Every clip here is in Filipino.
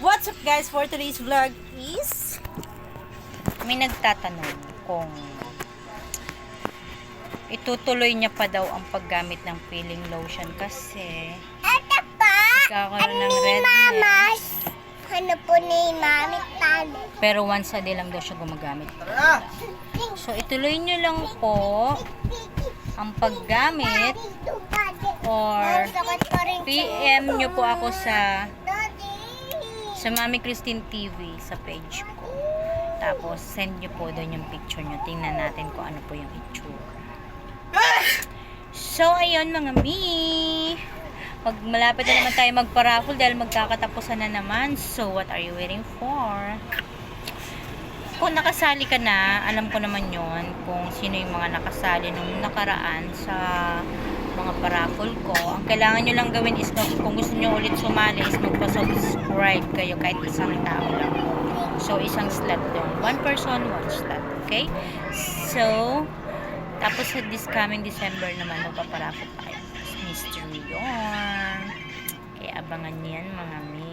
What's up guys for today's vlog is may nagtatanong kung itutuloy niya pa daw ang paggamit ng peeling lotion kasi Ito pa. Nagkakaroon ano ng ni redness. Mamas? Ano po ni Mami Talo? pero once a day lang daw siya gumagamit. So ituloy niyo lang po ang paggamit or PM niyo po ako sa sa Mami Christine TV sa page ko. Tapos, send nyo po doon yung picture nyo. Tingnan natin kung ano po yung itsura. So, ayun mga mi. Pag malapit na naman tayo magpa-raffle dahil magkakatapusan na naman. So, what are you waiting for? Kung nakasali ka na, alam ko naman yon kung sino yung mga nakasali nung nakaraan sa mga paraffle ko. Ang kailangan nyo lang gawin is kung gusto nyo ulit sumali is magpa-subscribe kayo kahit isang tao lang. So, isang slot doon. One person, one slot. Okay? So, tapos sa this coming December naman, magpaparaffle tayo. Mystery yun. Kaya abangan niyan mga min.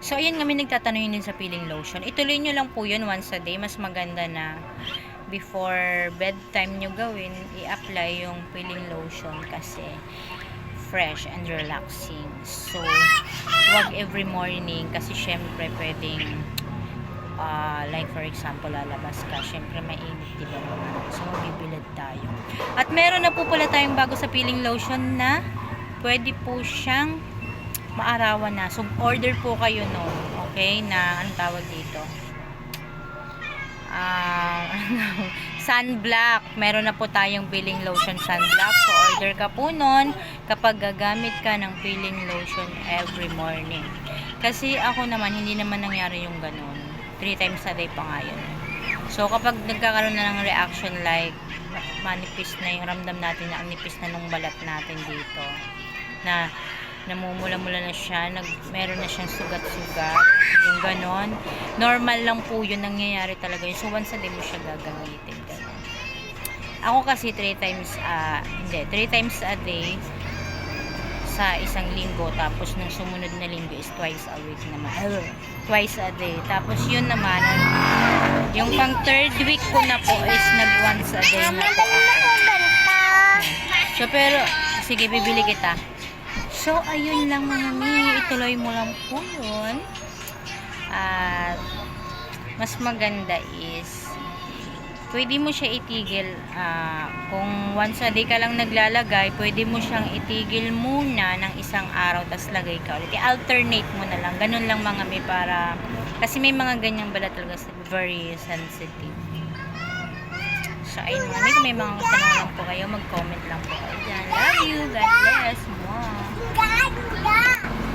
So, ayun nga, may nagtatanong din sa peeling lotion. Ituloy nyo lang po yun once a day. Mas maganda na before bedtime nyo gawin, i-apply yung peeling lotion kasi fresh and relaxing. So, wag every morning kasi syempre pwedeng ah, like for example, lalabas ka. Syempre mainit, di ba? So, bibilad tayo. At meron na po pala tayong bago sa peeling lotion na pwede po siyang maarawan na. So, order po kayo no. Okay? Na, anong tawag dito? Ah, sunblock. Meron na po tayong peeling lotion sunblock. So, order ka po nun kapag gagamit ka ng peeling lotion every morning. Kasi ako naman, hindi naman nangyari yung ganun. Three times a day pa nga yun. So, kapag nagkakaroon na ng reaction like manipis na yung ramdam natin na ang nipis na nung balat natin dito na namumula-mula na siya, nag, meron na siyang sugat-sugat, yung ganon. Normal lang po yun, nangyayari talaga yun. So, once a day mo siya gagamitin. Ganon. Ako kasi 3 times, ah, hindi, 3 times a day sa isang linggo. Tapos, nung sumunod na linggo is twice a week naman. Twice a day. Tapos, yun naman, yung pang third week ko na po is nag once a day na po. So, pero, sige, bibili kita. So, ayun lang mga mi. Ituloy mo lang po yun. At, mas maganda is, pwede mo siya itigil. ah, kung once a day ka lang naglalagay, pwede mo siyang itigil muna ng isang araw, tas lagay ka ulit. I-alternate mo na lang. Ganun lang mga mi para, kasi may mga ganyang balat talaga very sensitive. So, ayun mga mi. Kung may mga tanong po kayo, mag-comment lang po kayo. Love you. God bless. Mwah.